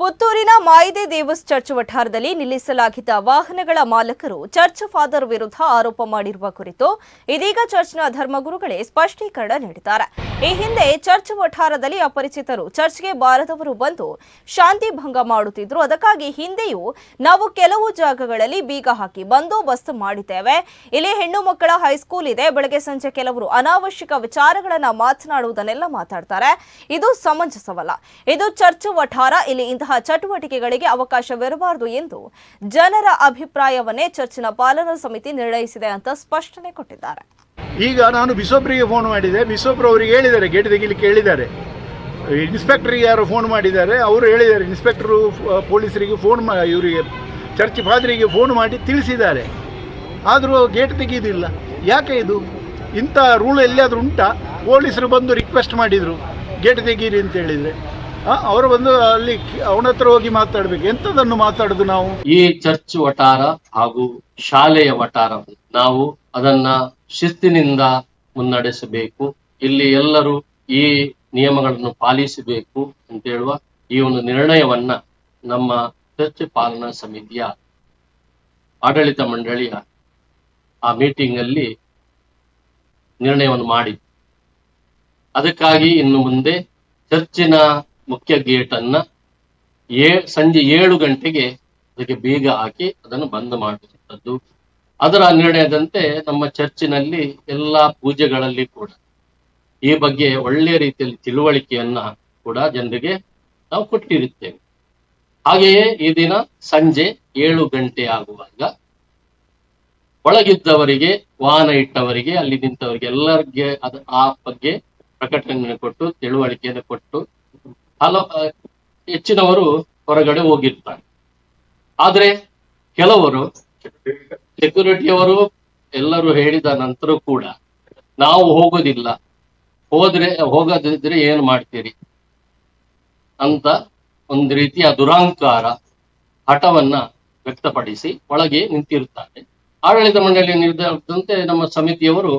ಪುತ್ತೂರಿನ ಮಾಯಿದೆ ದೇವಸ್ ಚರ್ಚ್ ವಠಾರದಲ್ಲಿ ನಿಲ್ಲಿಸಲಾಗಿದ್ದ ವಾಹನಗಳ ಮಾಲಕರು church father ವಿರುದ್ಧ ಆರೋಪ ಮಾಡಿರುವ ಕುರಿತು ಇದೀಗ ಚರ್ಚ್ನ ಧರ್ಮಗುರುಗಳೇ ಸ್ಪಷ್ಟೀಕರಣ ನೀಡಿದ್ದಾರೆ. ಈ ಹಿಂದೆ ಚರ್ಚ್ ವಠಾರದಲ್ಲಿ ಅಪರಿಚಿತರು ಚರ್ಚ್ಗೆ ಬಾರದವರು ಬಂದು ಶಾಂತಿ ಭಂಗ ಮಾಡುತ್ತಿದ್ರು. ಅದಕ್ಕಾಗಿ ಹಿಂದೆಯೂ ನಾವು ಕೆಲವು ಜಾಗಗಳಲ್ಲಿ ಬೀಗ ಹಾಕಿ ಬಂದೋಬಸ್ತ್ ಮಾಡಿದ್ದೇವೆ. ಇಲ್ಲಿ ಹೆಣ್ಣು ಮಕ್ಕಳ ಹೈಸ್ಕೂಲ್ ಇದೆ. ಬೆಳಗ್ಗೆ ಸಂಜೆ ಕೆಲವರು ಅನಾವಶ್ಯಕ ವಿಚಾರಗಳನ್ನ ಮಾತನಾಡುವುದನ್ನೆಲ್ಲ ಮಾತಾಡ್ತಾರೆ. ಇದು ಸಮಂಜಸವಲ್ಲ. ಇದು ಚರ್ಚ್ ವಠಾರ. ಇಲ್ಲಿ ಇಂತಹ ಚಟುವಟಿಕೆಗಳಿಗೆ ಅವಕಾಶವಿರಬಾರದು ಎಂದು ಜನರ ಅಭಿಪ್ರಾಯವನ್ನೇ ಚರ್ಚಿನ ಪಾಲನಾ ಸಮಿತಿ ನಿರ್ಣಯಿಸಿದೆ ಅಂತ ಸ್ಪಷ್ಟನೆ ಕೊಟ್ಟಿದ್ದಾರೆ. ಈಗ ನಾನು ಬಿಸೊಬ್ರಿಗೆ ಫೋನ್ ಮಾಡಿದೆ. ಬಿಸೊಬ್ರು ಅವರಿಗೆ ಹೇಳಿದ್ದಾರೆ ಗೇಟ್ ತೆಗಿಲಿಕ್ಕೆ ಹೇಳಿದ್ದಾರೆ. ಇನ್ಸ್ಪೆಕ್ಟ್ರಿಗೆ ಯಾರು ಫೋನ್ ಮಾಡಿದ್ದಾರೆ. ಅವರು ಹೇಳಿದ್ದಾರೆ ಇನ್ಸ್ಪೆಕ್ಟ್ರು ಪೊಲೀಸರಿಗೆ ಫೋನ್ ಮಾ, ಇವರಿಗೆ ಚರ್ಚ್ ಫಾದರಿಗೆ ಫೋನ್ ಮಾಡಿ ತಿಳಿಸಿದ್ದಾರೆ. ಆದರೂ ಗೇಟ್ ತೆಗೆಯೋದಿಲ್ಲ ಯಾಕೆ ಇದು? ಇಂಥ ರೂಲ್ ಎಲ್ಲಿಯಾದರೂ ಉಂಟಾ? ಪೊಲೀಸರು ಬಂದು ರಿಕ್ವೆಸ್ಟ್ ಮಾಡಿದರು. ಗೇಟ್ ತೆಗೀರಿ ಅಂತ ಹೇಳಿದರೆ. ಅವರು ಬಂದು ಅಲ್ಲಿ ಅವನ ಹತ್ರ ಹೋಗಿ ಮಾತಾಡಬೇಕು. ಎಂಥದನ್ನು ಮಾತಾಡೋದು ನಾವು? ಈ ಚರ್ಚ್ ವಟಾರ ಹಾಗೂ ಶಾಲೆಯ ವಟಾರ. ನಾವು ಅದನ್ನ ಶಿಸ್ತಿನಿಂದ ಮುನ್ನಡೆಸಬೇಕು. ಇಲ್ಲಿ ಎಲ್ಲರೂ ಈ ನಿಯಮಗಳನ್ನು ಪಾಲಿಸಬೇಕು ಅಂತ ಹೇಳುವ ಈ ಒಂದು ನಿರ್ಣಯವನ್ನ ನಮ್ಮ ಚರ್ಚ್ ಪಾಲನಾ ಸಮಿತಿಯ ಆಡಳಿತ ಮಂಡಳಿಯ ಆ ಮೀಟಿಂಗ್ ಅಲ್ಲಿ ನಿರ್ಣಯವನ್ನು ಮಾಡಿ ಅದಕ್ಕಾಗಿ ಇನ್ನು ಮುಂದೆ ಚರ್ಚಿನ ಮುಖ್ಯ ಗೇಟ್ ಅನ್ನ ಏ, ಸಂಜೆ ಏಳು ಗಂಟೆಗೆ ಅದಕ್ಕೆ ಬೀಗ ಹಾಕಿ ಅದನ್ನು ಬಂದ್ ಮಾಡುವಂಥದ್ದು ಅದರ ನಿರ್ಣಯದಂತೆ ನಮ್ಮ ಚರ್ಚಿನಲ್ಲಿ ಎಲ್ಲಾ ಪೂಜೆಗಳಲ್ಲಿ ಕೂಡ ಈ ಬಗ್ಗೆ ಒಳ್ಳೆಯ ರೀತಿಯಲ್ಲಿ ತಿಳುವಳಿಕೆಯನ್ನ ಕೂಡ ಜನರಿಗೆ ನಾವು ಕೊಟ್ಟಿರುತ್ತೇವೆ. ಹಾಗೆಯೇ ಈ ದಿನ ಸಂಜೆ ಏಳು ಗಂಟೆ ಆಗುವಾಗ ಒಳಗಿದ್ದವರಿಗೆ, ವಾಹನ ಇಟ್ಟವರಿಗೆ, ಅಲ್ಲಿ ನಿಂತವರಿಗೆ ಎಲ್ಲರಿಗೆ ಅದ ಆ ಬಗ್ಗೆ ಪ್ರಕಟಣೆ ಕೊಟ್ಟು, ತಿಳುವಳಿಕೆಯನ್ನು ಕೊಟ್ಟು ಹಲವು ಹೆಚ್ಚಿನವರು ಹೊರಗಡೆ ಹೋಗಿರ್ತಾರೆ. ಆದ್ರೆ ಕೆಲವರು ಸೆಕ್ಯೂರಿಟಿಯವರು ಎಲ್ಲರೂ ಹೇಳಿದ ನಂತರ ಕೂಡ ನಾವು ಹೋಗೋದಿಲ್ಲ. ಹೋದ್ರೆ, ಹೋಗದಿದ್ರೆ ಏನು ಮಾಡ್ತೀರಿ? ಅಂತ ಒಂದು ರೀತಿಯ ದುರಾಂಕಾರ, ಹಠವನ್ನ ವ್ಯಕ್ತಪಡಿಸಿ ಒಳಗೆ ನಿಂತಿರುತ್ತಾರೆ. ಆಡಳಿತ ಮಂಡಳಿಯ ನಿರ್ಧಾರದಂತೆ ನಮ್ಮ ಸಮಿತಿಯವರು